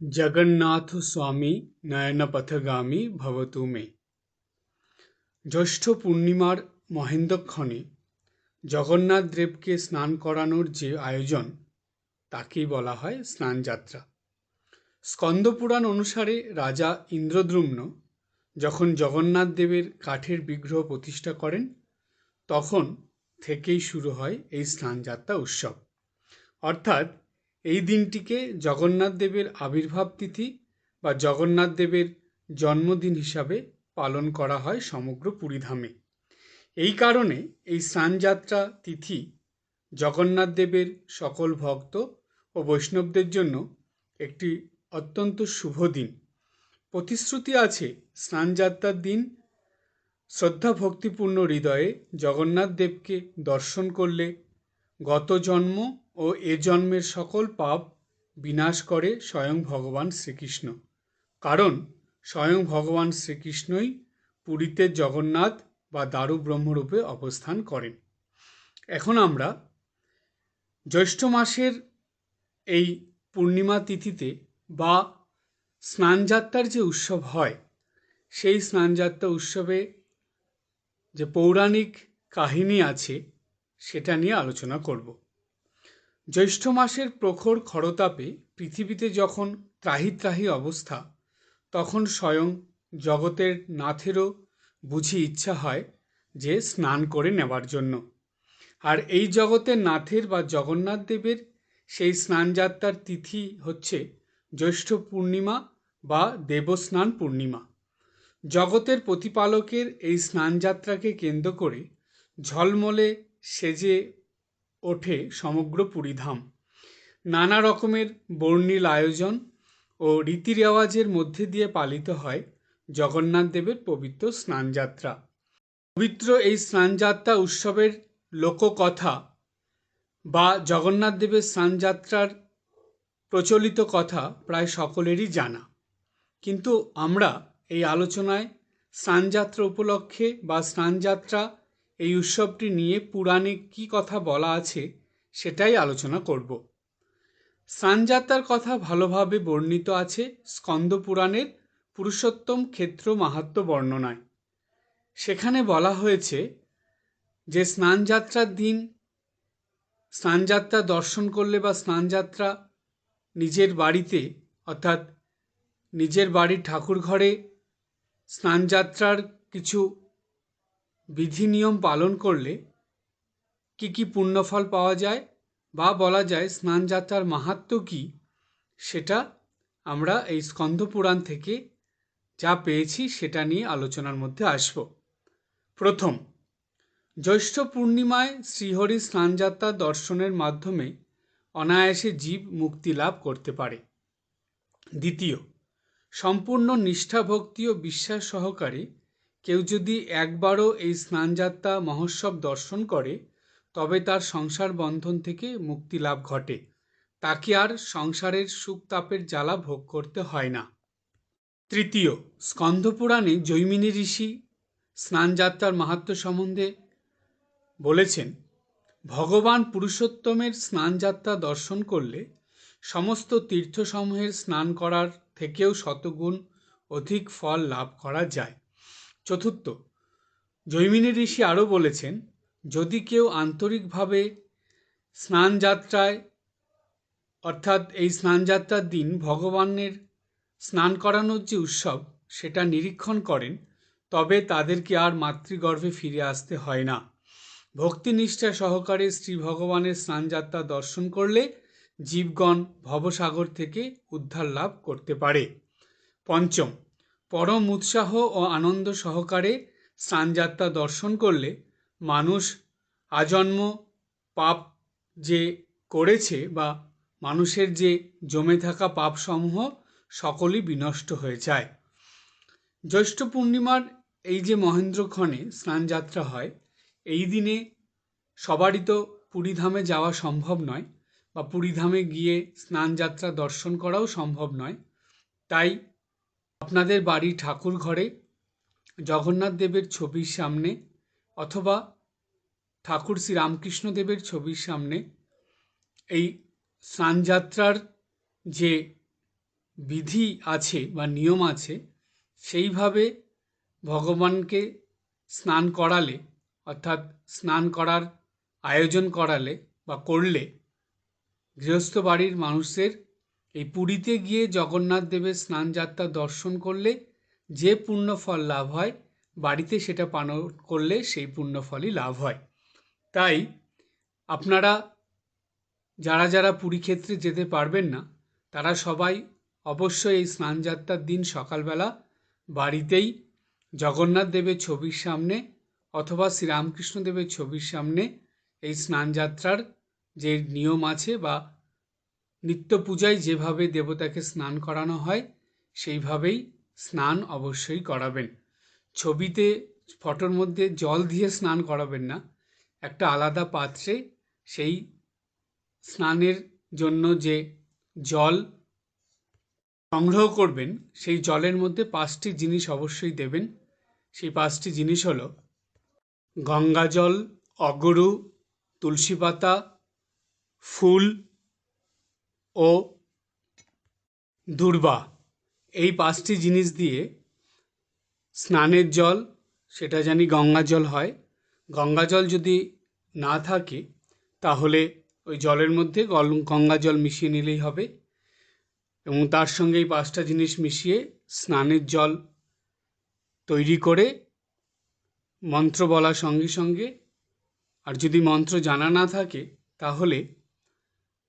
জগন্নাথ স্বামী নয়নপথগামী ভবতু মে জ্যৈষ্ঠ পূর্ণিমার মহেন্দ্রক্ষণে জগন্নাথ দেবকে স্নান করানোর যে আয়োজন, তাকেই বলা হয় স্নানযাত্রা। স্কন্দপুরাণ অনুসারে রাজা ইন্দ্রদ্রুম্ন যখন জগন্নাথ দেবের কাঠের বিগ্রহ প্রতিষ্ঠা করেন, তখন থেকেই শুরু হয় এই স্নানযাত্রা উৎসব। অর্থাৎ এই দিনটিকে জগন্নাথ দেবের আবির্ভাব তিথি বা জগন্নাথ দেবের জন্মদিন হিসাবে পালন করা হয় সমগ্র পুরীধামে। এই কারণে এই স্নানযাত্রা তিথি জগন্নাথ দেবের সকল ভক্ত ও বৈষ্ণবদের জন্য একটি অত্যন্ত শুভ দিন। প্রতিশ্রুতি আছে স্নানযাত্রার দিন শ্রদ্ধা ভক্তিপূর্ণ হৃদয়ে জগন্নাথ দেবকে দর্শন করলে গত জন্ম ও এ জন্মের সকল পাপ বিনাশ করে স্বয়ং ভগবান শ্রীকৃষ্ণ। কারণ স্বয়ং ভগবান শ্রীকৃষ্ণই পুরীতে জগন্নাথ বা দারু ব্রহ্মরূপে অবস্থান করেন। এখন আমরা জ্যৈষ্ঠ মাসের এই পূর্ণিমা তিথিতে বা স্নানযাত্রার যে উৎসব হয়, সেই স্নানযাত্রা উৎসবে যে পৌরাণিক কাহিনী আছে, সেটা নিয়ে আলোচনা করব। জ্যৈষ্ঠ মাসের প্রখর খরতাপে পৃথিবীতে যখন ত্রাহি ত্রাহি অবস্থা, তখন স্বয়ং জগতের নাথেরও বুঝি ইচ্ছা হয় যে স্নান করে নেওয়ার জন্য। আর এই জগতের নাথের বা জগন্নাথ দেবের সেই স্নানযাত্রার তিথি হচ্ছে জ্যৈষ্ঠ পূর্ণিমা বা দেবস্নান পূর্ণিমা। জগতের প্রতিপালকের এই স্নানযাত্রাকে কেন্দ্র করে ঝলমলে সেজে ওঠে সমগ্র পুরীধাম নানা রকমের বর্ণিল আয়োজন ও রীতি রেওয়াজের মধ্যে দিয়ে পালিত হয় জগন্নাথ দেবের পবিত্র স্নানযাত্রা। পবিত্র এই স্নানযাত্রা উৎসবের লোককথা বা জগন্নাথ দেবের স্নানযাত্রার প্রচলিত কথা প্রায় সকলেরই জানা। কিন্তু আমরা এই আলোচনায় স্নানযাত্রা উপলক্ষে বা স্নানযাত্রা এই উৎসবটি নিয়ে পুরাণে কি কথা বলা আছে সেটাই আলোচনা করব। স্নানযাত্রার কথা ভালোভাবে বর্ণিত আছে স্কন্দ পুরাণের পুরুষোত্তম ক্ষেত্র মাহাত্ম বর্ণনায়। সেখানে বলা হয়েছে যে স্নানযাত্রার দিন স্নানযাত্রা দর্শন করলে বা স্নানযাত্রা নিজের বাড়িতে অর্থাৎ নিজের বাড়ির ঠাকুর ঘরে স্নানযাত্রার কিছু বিধি নিয়ম পালন করলে কি কি পুণ্যফল পাওয়া যায়? বা বলা যায় স্নানযাত্রার মাহাত্ম কী? সেটা আমরা এই স্কন্ধ পুরাণ থেকে যা পেয়েছি সেটা নিয়ে আলোচনার মধ্যে আসব। প্রথম, জ্যৈষ্ঠ পূর্ণিমায় শ্রীহরি স্নানযাত্রা দর্শনের মাধ্যমে অনায়াসে জীব মুক্তি লাভ করতে পারে। দ্বিতীয়, সম্পূর্ণ নিষ্ঠাভক্তি ও বিশ্বাস সহকারে কেউ যদি একবারও এই স্নানযাত্রা মহোৎসব দর্শন করে, তবে তার সংসার বন্ধন থেকে মুক্তি লাভ ঘটে। তাকে আর সংসারের সুখ তাপের জ্বালা ভোগ করতে হয় না। তৃতীয় স্কন্ধপুরাণে জৈমিনী ঋষি স্নানযাত্রার মাহাত্ম সম্বন্ধে বলেছেন, ভগবান পুরুষোত্তমের স্নানযাত্রা দর্শন করলে সমস্ত তীর্থসমূহের স্নান করার থেকেও শতগুণ অধিক ফল লাভ করা যায়। চতুর্থ, জৈমিনী ঋষি আরও বলেছেন, যদি কেউ আন্তরিকভাবে স্নানযাত্রায়, অর্থাৎ এই স্নানযাত্রার দিন ভগবানের স্নান করানোর যে উৎসব, সেটা নিরীক্ষণ করেন, তবে তাদেরকে আর মাতৃগর্ভে ফিরে আসতে হয় না। ভক্তিনিষ্ঠা সহকারে শ্রী ভগবানের স্নানযাত্রা দর্শন করলে জীবগণ ভবসাগর থেকে উদ্ধার লাভ করতে পারে। পঞ্চম পরম উৎসাহ ও আনন্দ সহকারে স্নানযাত্রা দর্শন করলে মানুষ আজন্ম, পাপ যে করেছে বা মানুষের যে জমে থাকা পাপসমূহ সকলই বিনষ্ট হয়ে যায়। জ্যৈষ্ঠ পূর্ণিমার এই যে মহেন্দ্রক্ষণে স্নানযাত্রা হয়, এই দিনে সবারই তো পুরীধামে যাওয়া সম্ভব নয় বা পুরীধামে গিয়ে স্নানযাত্রা দর্শন করাও সম্ভব নয়। তাই আপনাদের বাড়ি ঠাকুর ঘরে, জগন্নাথ দেবের ছবির সামনে অথবা ঠাকুর শ্রী রামকৃষ্ণ দেবের ছবির সামনে এই স্নানযাত্রার যে বিধি আছে বা নিয়ম আছে, সেইভাবে ভগবানকে স্নান করালে, অর্থাৎ স্নান করার আয়োজন করালে বা করলে গৃহস্থ বাড়ির মানুষের এই পুরীতে গিয়ে জগন্নাথ দেবের স্নানযাত্রা দর্শন করলে যে পুণ্যফল লাভ হয়, বাড়িতে সেটা পালন করলে সেই পুণ্যফলই লাভ হয়। তাই আপনারা যারা যারা পুরী ক্ষেত্রে যেতে পারবেন না, তারা সবাই অবশ্যই এই স্নানযাত্রার দিন সকালবেলা বাড়িতেই জগন্নাথ দেবের ছবির সামনে অথবা শ্রীরামকৃষ্ণ দেবের ছবির সামনে এই স্নানযাত্রার যে নিয়ম আছে বা নিত্য পূজায় যেভাবে দেবতাকে স্নান করানো হয়, সেইভাবেই স্নান অবশ্যই করাবেন। ছবিতে, ফটোর মধ্যে জল দিয়ে স্নান করাবেন না। একটা আলাদা পাত্রে সেই স্নানের জন্য যে জল সংগ্রহ করবেন, সেই জলের মধ্যে পাঁচটি জিনিস অবশ্যই দেবেন। সেই পাঁচটি জিনিস হলো গঙ্গা জল, অগরু, তুলসী পাতা, ফুল ও দূর্বা। এই পাঁচটি জিনিস দিয়ে স্নানের জল, সেটা জানি গঙ্গা জল হয়। গঙ্গা জল যদি না থাকে, তাহলে ওই জলের মধ্যে গঙ্গা জল মিশিয়ে নিলেই হবে। এবং তার সঙ্গে এই পাঁচটা জিনিস মিশিয়ে স্নানের জল তৈরি করে মন্ত্র বলার সঙ্গে সঙ্গে, আর যদি মন্ত্র জানা না থাকে, তাহলে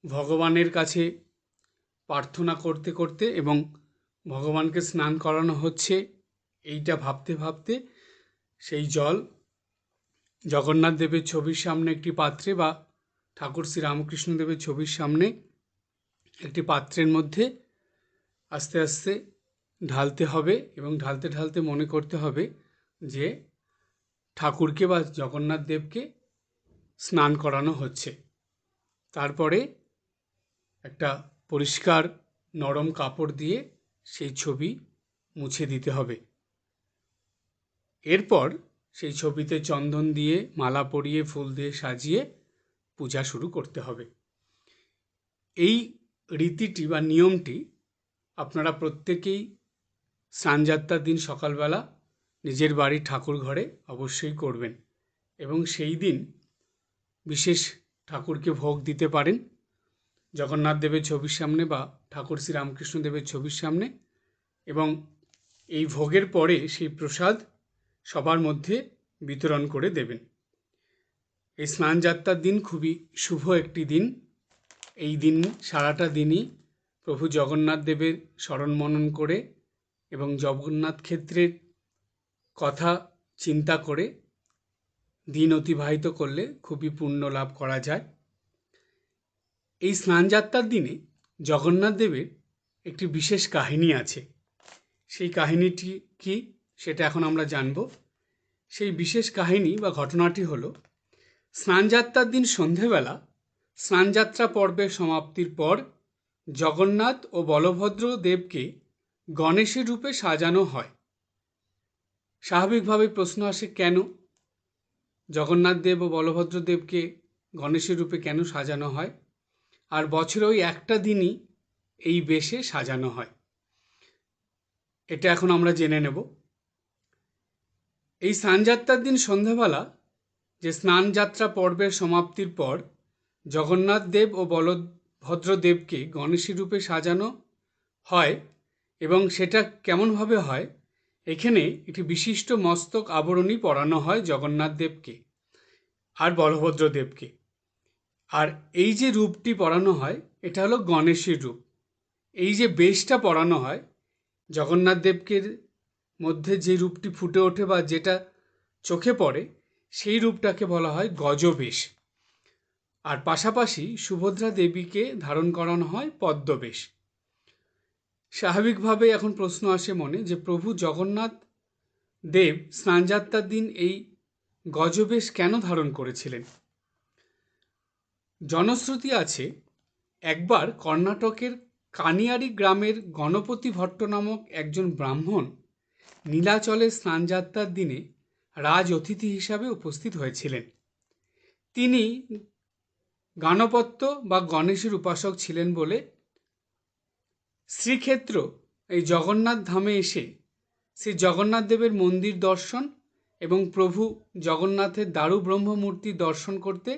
ভগবানের কাছে প্রার্থনা করতে করতে এবং ভগবানকে স্নান করানো হচ্ছে, এইটা ভাবতে ভাবতে সেই জল জগন্নাথ দেবের ছবির সামনে একটি পাত্রে বা ঠাকুর শ্রী রামকৃষ্ণ দেবের ছবির সামনে একটি পাত্রের মধ্যে আস্তে আস্তে ঢালতে হবে এবং ঢালতে ঢালতে মনে করতে হবে যে ঠাকুরকে বা জগন্নাথ দেবকে স্নান করানো হচ্ছে। তারপরে একটা পরিষ্কার নরম কাপড় দিয়ে সেই ছবি মুছে দিতে হবে। এরপর সেই ছবিতে চন্দন দিয়ে মালা পরিয়ে ফুল দিয়ে সাজিয়ে পূজা শুরু করতে হবে। এই রীতিটি বা নিয়মটি আপনারা প্রত্যেকেই স্নানযাত্রার দিন সকালবেলা নিজের বাড়ির ঠাকুর ঘরে অবশ্যই করবেন এবং সেই দিন বিশেষ ঠাকুরকে ভোগ দিতে পারেন। জগন্নাথ দেবের ছবির সামনে বা ঠাকুর শ্রী রামকৃষ্ণ দেবের ছবির সামনে এবং এই ভোগের পরে সেই প্রসাদ সবার মধ্যে বিতরণ করে দেবেন। এই স্নানযাত্রার দিন খুবই শুভ একটি দিন। এই দিন সারাটা দিনই প্রভু জগন্নাথ দেবের স্মরণ মনন করে এবং জগন্নাথ ক্ষেত্রের কথা চিন্তা করে দিন অতিবাহিত করলে খুবই পুণ্য লাভ করা যায়। এই স্নানযাত্রার দিনে জগন্নাথ দেবের একটি বিশেষ কাহিনী আছে। সেই কাহিনীটি কি সেটা এখন আমরা জানব। সেই বিশেষ কাহিনী বা ঘটনাটি হলো, স্নানযাত্রার দিন সন্ধেবেলা স্নানযাত্রা পর্বের সমাপ্তির পর জগন্নাথ ও বলভদ্র দেবকে গণেশের রূপে সাজানো হয়। স্বাভাবিকভাবে প্রশ্ন আসে, কেন? জগন্নাথ দেব ও বলভদ্র দেবকে গণেশের রূপে কেন সাজানো হয়? আর বছরে ওই একটা দিনই এই বেশে সাজানো হয়। এটা এখন আমরা জেনে নেব। এই স্নানযাত্রার দিন সন্ধ্যাবেলা যে স্নানযাত্রা পর্বের সমাপ্তির পর জগন্নাথ দেব ও বলভদ্রদেবকে গণেশের রূপে সাজানো হয় এবং সেটা কেমনভাবে হয়, এখানে একটি বিশিষ্ট মস্তক আবরণী পরানো হয় জগন্নাথ দেবকে আর বলভদ্র দেবকে আর এই যে রূপটি পরানো হয়, এটা হলো গণেশের রূপ। এই যে বেশটা পরানো হয়, জগন্নাথ দেবকে মধ্যে যে রূপটি ফুটে ওঠে বা যেটা চোখে পড়ে, সেই রূপটাকে বলা হয় গজবেশ। আর পাশাপাশি সুভদ্রা দেবীকে ধারণ করানো হয় পদ্মবেশ। স্বাভাবিকভাবে এখন প্রশ্ন আসে মনে যে, প্রভু জগন্নাথ দেব স্নানযাত্রার দিন এই গজবেশ কেন ধারণ করেছিলেন? জনশ্রুতি আছে, একবার কর্ণাটকের কানিয়ারি গ্রামের গণপতি ভট্ট নামক একজন ব্রাহ্মণ নীলাচলে স্নানযাত্রার দিনে রাজ অতিথি হিসাবে উপস্থিত হয়েছিলেন। তিনি গানপত্য বা গণেশের উপাসক ছিলেন বলে শ্রীক্ষেত্র এই জগন্নাথ ধামে এসে শ্রী জগন্নাথ দেবের মন্দির দর্শন এবং প্রভু জগন্নাথের দারু ব্রহ্মমূর্তি দর্শন করতে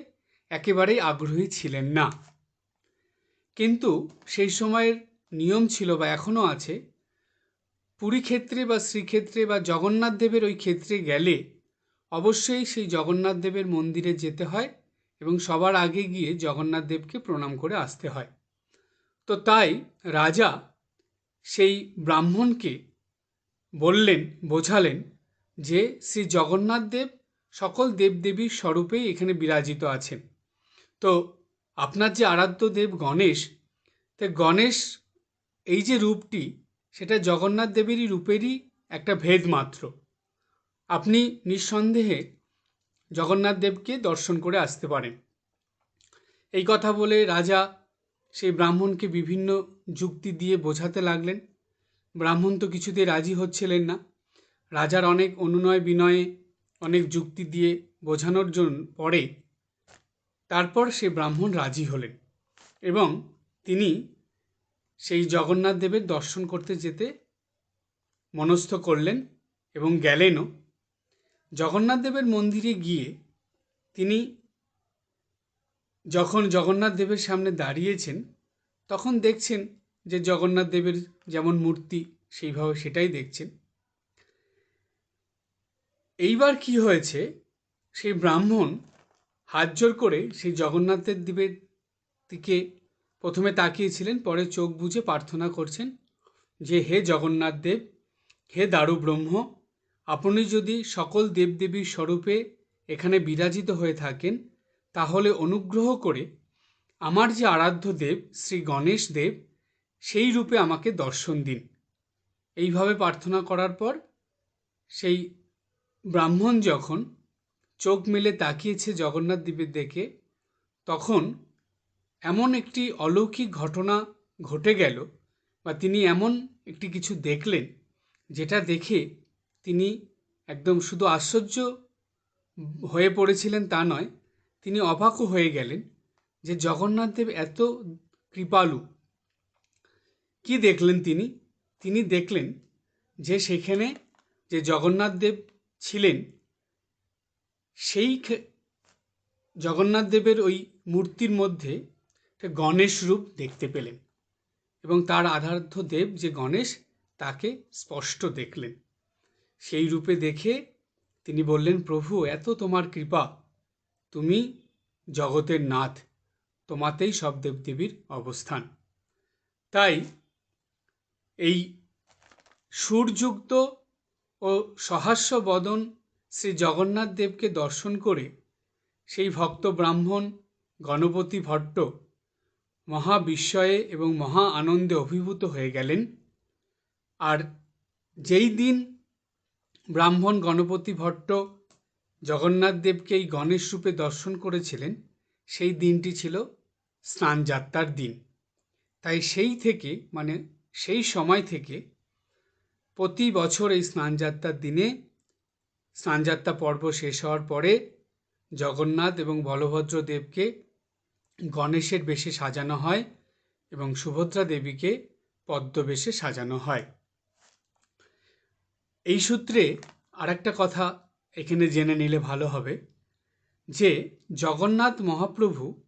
একেবারেই আগ্রহী ছিলেন না। কিন্তু সেই সময়ের নিয়ম ছিল বা এখনও আছে পুরী ক্ষেত্রে বা শ্রীক্ষেত্রে বা জগন্নাথ দেবের ওই ক্ষেত্রে গেলে অবশ্যই সেই জগন্নাথ দেবের মন্দিরে যেতে হয় এবং সবার আগে গিয়ে জগন্নাথ দেবকে প্রণাম করে আসতে হয়। তো তাই রাজা সেই ব্রাহ্মণকে বললেন, বোঝালেন যে শ্রী জগন্নাথ দেব সকল দেবদেবীর স্বরূপেই এখানে বিরাজিত আছেন। তো আপনার যে আরাধ্য দেব গণেশ, তা গণেশ এই যে রূপটি, সেটা জগন্নাথ দেবেরই রূপেরই একটা ভেদ মাত্র। আপনি নিঃসন্দেহে জগন্নাথ দেবকে দর্শন করে আসতে পারেন। এই কথা বলে রাজা সেই ব্রাহ্মণকে বিভিন্ন যুক্তি দিয়ে বোঝাতে লাগলেন। ব্রাহ্মণ তো কিছুতেই রাজি হচ্ছিলেন না। রাজার অনেক অনুনয় বিনয়ে অনেক যুক্তি দিয়ে বোঝানোর জন্য পরে তারপর সে ব্রাহ্মণ রাজি হলেন এবং তিনি সেই জগন্নাথ দেবের দর্শন করতে যেতে মনস্থ করলেন এবং গেলেনও। জগন্নাথ দেবের মন্দিরে গিয়ে তিনি যখন জগন্নাথ দেবের সামনে দাঁড়িয়েছেন, তখন দেখছেন যে জগন্নাথ দেবের যেমন মূর্তি, সেইভাবে সেটাই দেখছেন। এইবার কি হয়েছে? সেই ব্রাহ্মণ হাত জোর করে সেই জগন্নাথের দেবের দিকে প্রথমে তাকিয়েছিলেন, পরে চোখ বুজে প্রার্থনা করছেন যে, হে জগন্নাথ দেব, হে দারু ব্রহ্ম, আপনি যদি সকল দেবদেবীর স্বরূপে এখানে বিরাজিত হয়ে থাকেন, তাহলে অনুগ্রহ করে আমার যে আরাধ্য দেব, শ্রী গণেশ দেব, সেই রূপে আমাকে দর্শন দিন। এইভাবে প্রার্থনা করার পর সেই ব্রাহ্মণ যখন চোখ মেলে তাকিয়েছে জগন্নাথ দেবের দেখে তখন এমন একটি অলৌকিক ঘটনা ঘটে গেল বা তিনি এমন একটি কিছু দেখলেন যেটা দেখে তিনি একদম শুধু আশ্চর্য হয়ে পড়েছিলেন তা নয়, তিনি অবাকও হয়ে গেলেন যে জগন্নাথ দেব এত কৃপালু। কি দেখলেন তিনি? তিনি দেখলেন যে সেখানে যে জগন্নাথ দেব ছিলেন সেই জগন্নাথ দেবের ওই মূর্তির মধ্যে একটা গণেশ রূপ দেখতে পেলেন এবং তার আধার্থ দেব যে গণেশ, তাকে স্পষ্ট দেখলেন। সেই রূপে দেখে তিনি বললেন, প্রভু, এত তোমার কৃপা। তুমি জগতের নাথ, তোমাতেই সব দেবদেবীর অবস্থান। তাই এই সুরযুক্ত ও সহাস্য বদন শ্রী জগন্নাথ দেবকে দর্শন করে সেই ভক্ত ব্রাহ্মণ গণপতি ভট্ট মহা বিস্ময়ে এবং মহা আনন্দে অভিভূত হয়ে গেলেন। আর যেই দিন ব্রাহ্মণ গণপতি ভট্ট জগন্নাথ দেবকে এই গণেশ রূপে দর্শন করেছিলেন, সেই দিনটি ছিল স্নানযাত্রার দিন। তাই সেই থেকে মানে সেই সময় থেকে প্রতি বছর এই স্নানযাত্রার দিনে স্নানযাত্রা পর্ব শেষ হওয়ার পরে জগন্নাথ এবং বলভদ্র দেবকে গণেশের বেশে সাজানো হয় এবং সুভদ্রা দেবীকে পদ্মবেশে সাজানো হয়। এই সূত্রে আরেকটা কথা এখানে জেনে নিলে ভালো হবে যে জগন্নাথ মহাপ্রভু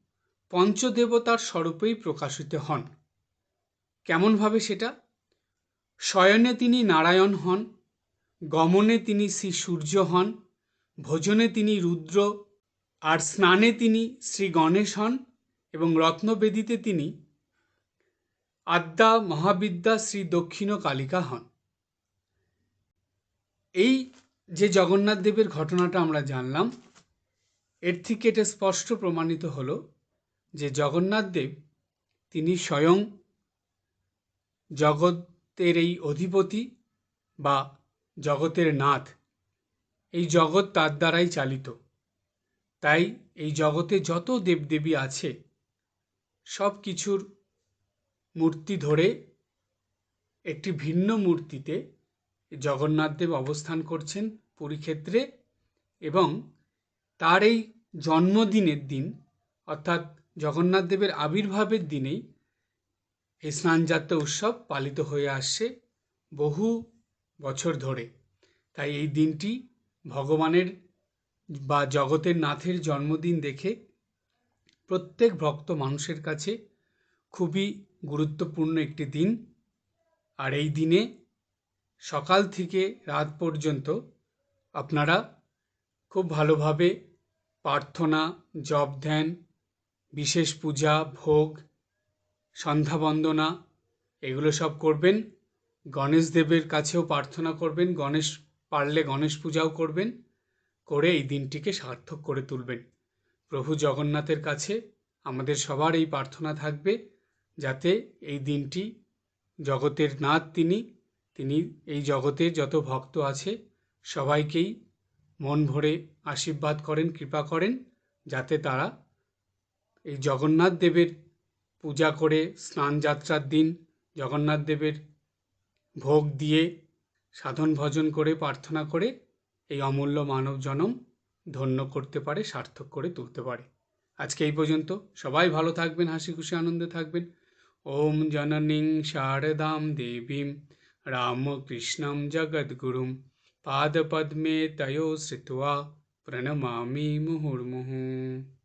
পঞ্চদেবতার স্বরূপেই প্রকাশিত হন। কেমনভাবে সেটা? শয়নে তিনি নারায়ণ হন গমনে তিনি শ্রী সূর্য হন, ভোজনে তিনি রুদ্র, আর স্নানে তিনি শ্রী গণেশ হন এবং রত্নবেদিতে তিনি আদ্যা মহাবিদ্যা শ্রী দক্ষিণ কালিকা হন। এই যে জগন্নাথ দেবের ঘটনাটা আমরা জানলাম, এর থেকে এটা স্পষ্ট প্রমাণিত হলো যে জগন্নাথ দেব তিনি স্বয়ং জগতের এই অধিপতি বা জগতের নাথ। এই জগৎ তার দ্বারাই চালিত। তাই এই জগতে যত দেবদেবী আছে, সব কিছুর মূর্তি ধরে একটি ভিন্ন মূর্তিতে জগন্নাথদেব অবস্থান করছেন পুরীক্ষেত্রে এবং তার এই জন্মদিনের দিন, অর্থাৎ জগন্নাথদেবের আবির্ভাবের দিনেই এই স্নানযাত্রা উৎসব পালিত হয়ে আসছে। বহু বছর ধরে। তাই এই দিনটি ভগবানের বা জগতের নাথের জন্মদিন দেখে প্রত্যেক ভক্ত মানুষের কাছে খুবই গুরুত্বপূর্ণ একটি দিন। আর এই দিনে সকাল থেকে রাত পর্যন্ত আপনারা খুব ভালোভাবে প্রার্থনা, জপ ধ্যান, বিশেষ পূজা, ভোগ, সন্ধ্যা বন্দনা, এগুলো সব করবেন। গণেশ দেবের কাছেও প্রার্থনা করবেন, গণেশ পারলে গণেশ পূজাও করবেন, করে এই দিনটিকে সার্থক করে তুলবেন। প্রভু জগন্নাথের কাছে আমাদের সবার এই প্রার্থনা থাকবে, যাতে এই দিনটি জগতের নাথ তিনি তিনি এই জগতের যত ভক্ত আছে, সবাইকেই মন ভরে আশীর্বাদ করেন, কৃপা করেন, যাতে তারা এই জগন্নাথ দেবের পূজা করে স্নান যাত্রার দিন, জগন্নাথ দেবের ভোগ দিয়ে সাধন ভজন করে, প্রার্থনা করে এই অমূল্য মানব জনম ধন্য করতে পারে, সার্থক করে তুলতে পারে। আজকে এই পর্যন্ত। সবাই ভালো থাকবেন, হাসি খুশি, আনন্দে থাকবেন। ওম জননীং শারদাম দেবীম রামকৃষ্ণম জগদ্গুরুম পাদপদ্মে তয়ো শ্রিত্वा প্রণমামি মুহুর্মুহু।